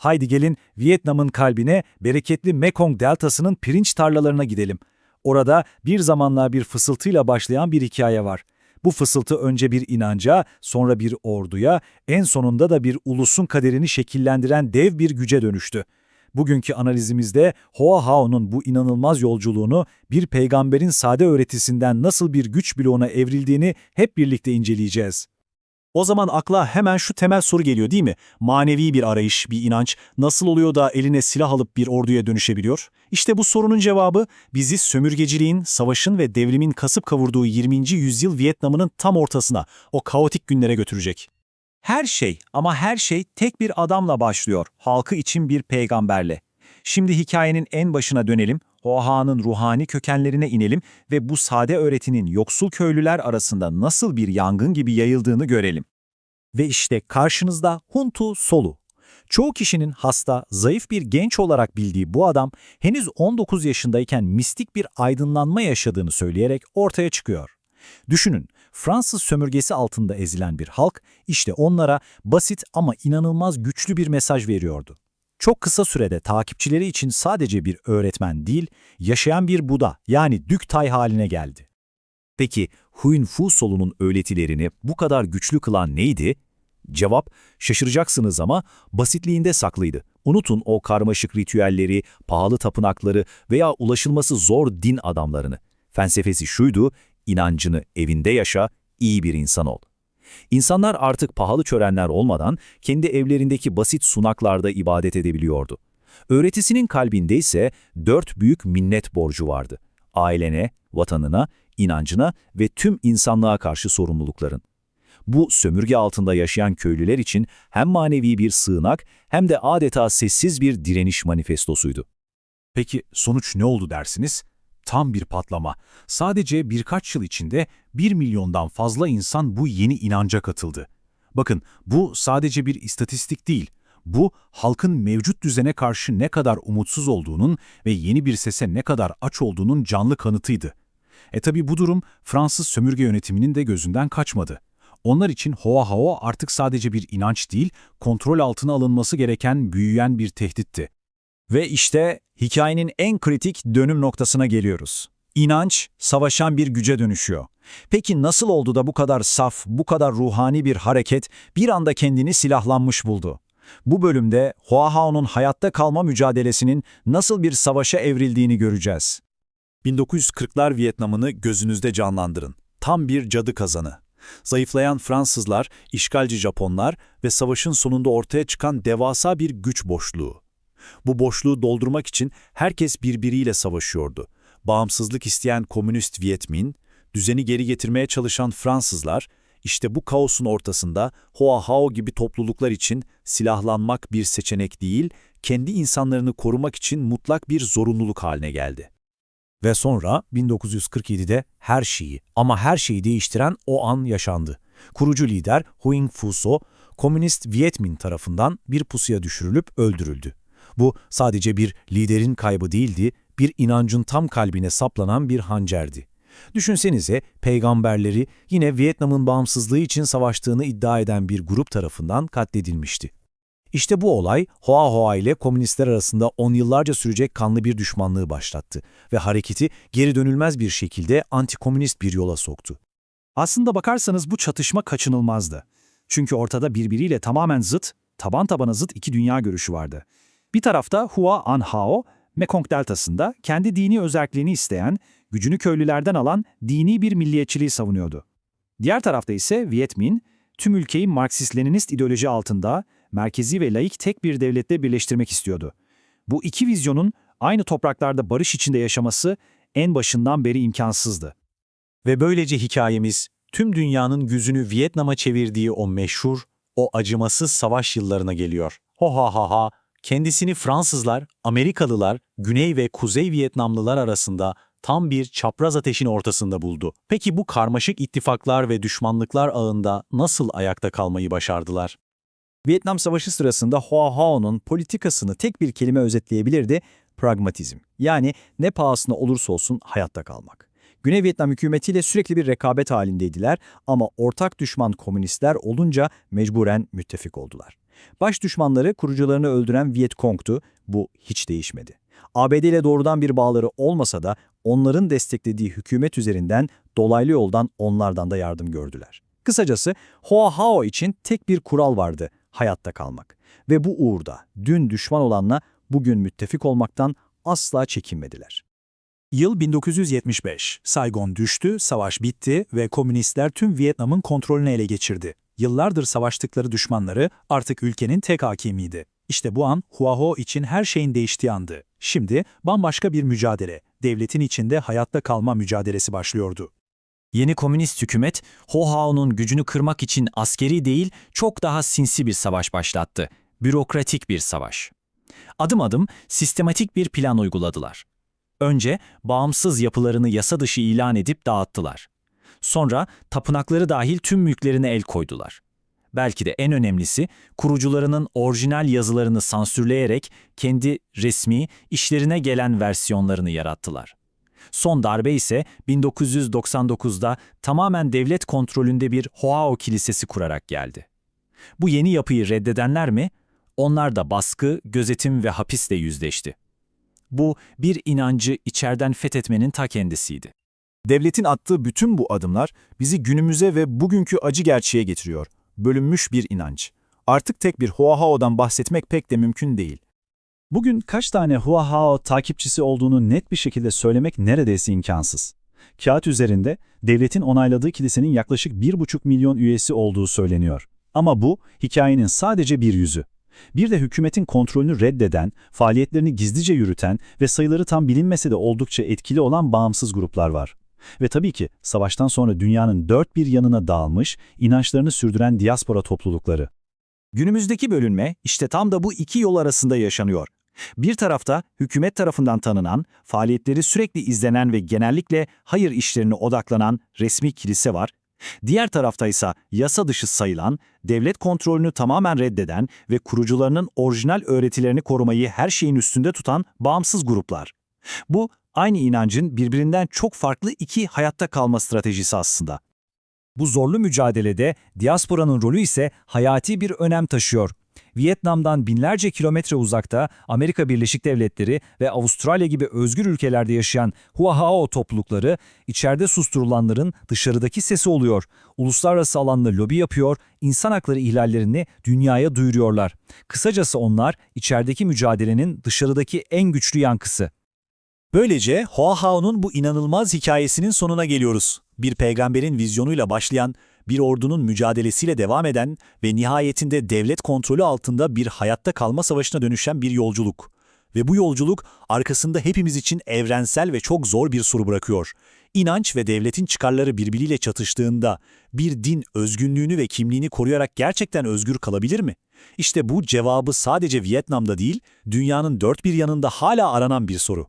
Haydi gelin Vietnam'ın kalbine, bereketli Mekong deltasının pirinç tarlalarına gidelim. Orada bir zamanlar bir fısıltıyla başlayan bir hikaye var. Bu fısıltı önce bir inanca, sonra bir orduya, en sonunda da bir ulusun kaderini şekillendiren dev bir güce dönüştü. Bugünkü analizimizde Hoa Hao'nun bu inanılmaz yolculuğunu bir peygamberin sade öğretisinden nasıl bir güç bloğuna evrildiğini hep birlikte inceleyeceğiz. O zaman akla hemen şu temel soru geliyor değil mi? Manevi bir arayış, bir inanç nasıl oluyor da eline silah alıp bir orduya dönüşebiliyor? İşte bu sorunun cevabı bizi sömürgeciliğin, savaşın ve devrimin kasıp kavurduğu 20. yüzyıl Vietnam'ının tam ortasına, o kaotik günlere götürecek. Her şey ama her şey tek bir adamla başlıyor, halkı için bir peygamberle. Şimdi hikayenin en başına dönelim, Hoaha'nın ruhani kökenlerine inelim ve bu sade öğretinin yoksul köylüler arasında nasıl bir yangın gibi yayıldığını görelim. Ve işte karşınızda Huntu Solu. Çoğu kişinin hasta, zayıf bir genç olarak bildiği bu adam henüz 19 yaşındayken mistik bir aydınlanma yaşadığını söyleyerek ortaya çıkıyor. Düşünün, Fransız sömürgesi altında ezilen bir halk işte onlara basit ama inanılmaz güçlü bir mesaj veriyordu. Çok kısa sürede takipçileri için sadece bir öğretmen değil, yaşayan bir Buda yani Düktay haline geldi. Peki Huyn Fu Solu'nun öğretilerini bu kadar güçlü kılan neydi? Cevap, şaşıracaksınız ama basitliğinde saklıydı. Unutun o karmaşık ritüelleri, pahalı tapınakları veya ulaşılması zor din adamlarını. Felsefesi şuydu, inancını evinde yaşa, iyi bir insan ol. İnsanlar artık pahalı çörenler olmadan kendi evlerindeki basit sunaklarda ibadet edebiliyordu. Öğretisinin kalbinde ise dört büyük minnet borcu vardı. Ailene, vatanına, inancına ve tüm insanlığa karşı sorumlulukların. Bu sömürge altında yaşayan köylüler için hem manevi bir sığınak hem de adeta sessiz bir direniş manifestosuydu. Peki sonuç ne oldu dersiniz? Tam bir patlama. Sadece birkaç yıl içinde 1 milyondan fazla insan bu yeni inanca katıldı. Bakın bu sadece bir istatistik değil. Bu halkın mevcut düzene karşı ne kadar umutsuz olduğunun ve yeni bir sese ne kadar aç olduğunun canlı kanıtıydı. E tabi bu durum Fransız sömürge yönetiminin de gözünden kaçmadı. Onlar için Hoa Hao artık sadece bir inanç değil, kontrol altına alınması gereken büyüyen bir tehditti. Ve işte hikayenin en kritik dönüm noktasına geliyoruz. İnanç, savaşan bir güce dönüşüyor. Peki nasıl oldu da bu kadar saf, bu kadar ruhani bir hareket bir anda kendini silahlanmış buldu? Bu bölümde Hoa Hao'nun hayatta kalma mücadelesinin nasıl bir savaşa evrildiğini göreceğiz. 1940'lar Vietnam'ını gözünüzde canlandırın. Tam bir cadı kazanı. Zayıflayan Fransızlar, işgalci Japonlar ve savaşın sonunda ortaya çıkan devasa bir güç boşluğu. Bu boşluğu doldurmak için herkes birbiriyle savaşıyordu. Bağımsızlık isteyen komünist Vietmin, düzeni geri getirmeye çalışan Fransızlar, işte bu kaosun ortasında Hoa Hao gibi topluluklar için silahlanmak bir seçenek değil, kendi insanlarını korumak için mutlak bir zorunluluk haline geldi. Ve sonra 1947'de her şeyi ama her şeyi değiştiren o an yaşandı. Kurucu lider Huing Fuso, komünist Vietmin tarafından bir pusuya düşürülüp öldürüldü. Bu sadece bir liderin kaybı değildi, bir inancın tam kalbine saplanan bir hancerdi. Düşünsenize peygamberleri yine Vietnam'ın bağımsızlığı için savaştığını iddia eden bir grup tarafından katledilmişti. İşte bu olay Hoa Hoa ile komünistler arasında on yıllarca sürecek kanlı bir düşmanlığı başlattı ve hareketi geri dönülmez bir şekilde antikomünist bir yola soktu. Aslında bakarsanız bu çatışma kaçınılmazdı. Çünkü ortada birbiriyle tamamen zıt, taban tabana zıt iki dünya görüşü vardı. Bir tarafta Hua An Hao, Mekong Deltası'nda kendi dini özelliğini isteyen, gücünü köylülerden alan dini bir milliyetçiliği savunuyordu. Diğer tarafta ise Viet Minh, tüm ülkeyi Marksist-Leninist ideoloji altında merkezi ve laik tek bir devlette birleştirmek istiyordu. Bu iki vizyonun aynı topraklarda barış içinde yaşaması en başından beri imkansızdı. Ve böylece hikayemiz tüm dünyanın yüzünü Vietnam'a çevirdiği o meşhur, o acımasız savaş yıllarına geliyor. Ho ha ha ha, kendisini Fransızlar, Amerikalılar, Güney ve Kuzey Vietnamlılar arasında tam bir çapraz ateşin ortasında buldu. Peki bu karmaşık ittifaklar ve düşmanlıklar ağında nasıl ayakta kalmayı başardılar? Vietnam Savaşı sırasında Hoa Hao'nun politikasını tek bir kelime özetleyebilirdi, pragmatizm. Yani ne pahasına olursa olsun hayatta kalmak. Güney Vietnam hükümetiyle sürekli bir rekabet halindeydiler ama ortak düşman komünistler olunca mecburen müttefik oldular. Baş düşmanları kurucularını öldüren Viet Cong'tu. Bu hiç değişmedi. ABD ile doğrudan bir bağları olmasa da onların desteklediği hükümet üzerinden dolaylı yoldan onlardan da yardım gördüler. Kısacası Hoa Hao için tek bir kural vardı, hayatta kalmak. Ve bu uğurda dün düşman olanla bugün müttefik olmaktan asla çekinmediler. Yıl 1975. Saigon düştü, savaş bitti ve komünistler tüm Vietnam'ın kontrolünü ele geçirdi. Yıllardır savaştıkları düşmanları artık ülkenin tek hakimiydi. İşte bu an Hua Ho için her şeyin değiştiği andı. Şimdi bambaşka bir mücadele, devletin içinde hayatta kalma mücadelesi başlıyordu. Yeni komünist hükümet, Ho Hao'nun gücünü kırmak için askeri değil, çok daha sinsi bir savaş başlattı. Bürokratik bir savaş. Adım adım sistematik bir plan uyguladılar. Önce bağımsız yapılarını yasa dışı ilan edip dağıttılar. Sonra tapınakları dahil tüm mülklerine el koydular. Belki de en önemlisi kurucularının orijinal yazılarını sansürleyerek kendi resmi, işlerine gelen versiyonlarını yarattılar. Son darbe ise 1999'da tamamen devlet kontrolünde bir Hoao Kilisesi kurarak geldi. Bu yeni yapıyı reddedenler mi? Onlar da baskı, gözetim ve hapisle yüzleşti. Bu bir inancı içeriden fethetmenin ta kendisiydi. Devletin attığı bütün bu adımlar bizi günümüze ve bugünkü acı gerçeğe getiriyor. Bölünmüş bir inanç. Artık tek bir Hoa Hao'dan bahsetmek pek de mümkün değil. Bugün kaç tane Hua Hao takipçisi olduğunu net bir şekilde söylemek neredeyse imkansız. Kağıt üzerinde devletin onayladığı kilisenin yaklaşık 1,5 milyon üyesi olduğu söyleniyor. Ama bu hikayenin sadece bir yüzü. Bir de hükümetin kontrolünü reddeden, faaliyetlerini gizlice yürüten ve sayıları tam bilinmese de oldukça etkili olan bağımsız gruplar var. Ve tabii ki savaştan sonra dünyanın dört bir yanına dağılmış, inançlarını sürdüren diaspora toplulukları. Günümüzdeki bölünme işte tam da bu iki yol arasında yaşanıyor. Bir tarafta hükümet tarafından tanınan, faaliyetleri sürekli izlenen ve genellikle hayır işlerine odaklanan resmi kilise var. Diğer tarafta ise yasa dışı sayılan, devlet kontrolünü tamamen reddeden ve kurucularının orijinal öğretilerini korumayı her şeyin üstünde tutan bağımsız gruplar. Bu, aynı inancın birbirinden çok farklı iki hayatta kalma stratejisi aslında. Bu zorlu mücadelede diasporanın rolü ise hayati bir önem taşıyor. Vietnam'dan binlerce kilometre uzakta Amerika Birleşik Devletleri ve Avustralya gibi özgür ülkelerde yaşayan Hua Hao toplulukları içeride susturulanların dışarıdaki sesi oluyor. Uluslararası alanda lobi yapıyor, insan hakları ihlallerini dünyaya duyuruyorlar. Kısacası onlar içerideki mücadelenin dışarıdaki en güçlü yankısı. Böylece Hoa Hao'nun bu inanılmaz hikayesinin sonuna geliyoruz. Bir peygamberin vizyonuyla başlayan, bir ordunun mücadelesiyle devam eden ve nihayetinde devlet kontrolü altında bir hayatta kalma savaşına dönüşen bir yolculuk. Ve bu yolculuk arkasında hepimiz için evrensel ve çok zor bir soru bırakıyor. İnanç ve devletin çıkarları birbiriyle çatıştığında bir din özgünlüğünü ve kimliğini koruyarak gerçekten özgür kalabilir mi? İşte bu cevabı sadece Vietnam'da değil, dünyanın dört bir yanında hala aranan bir soru.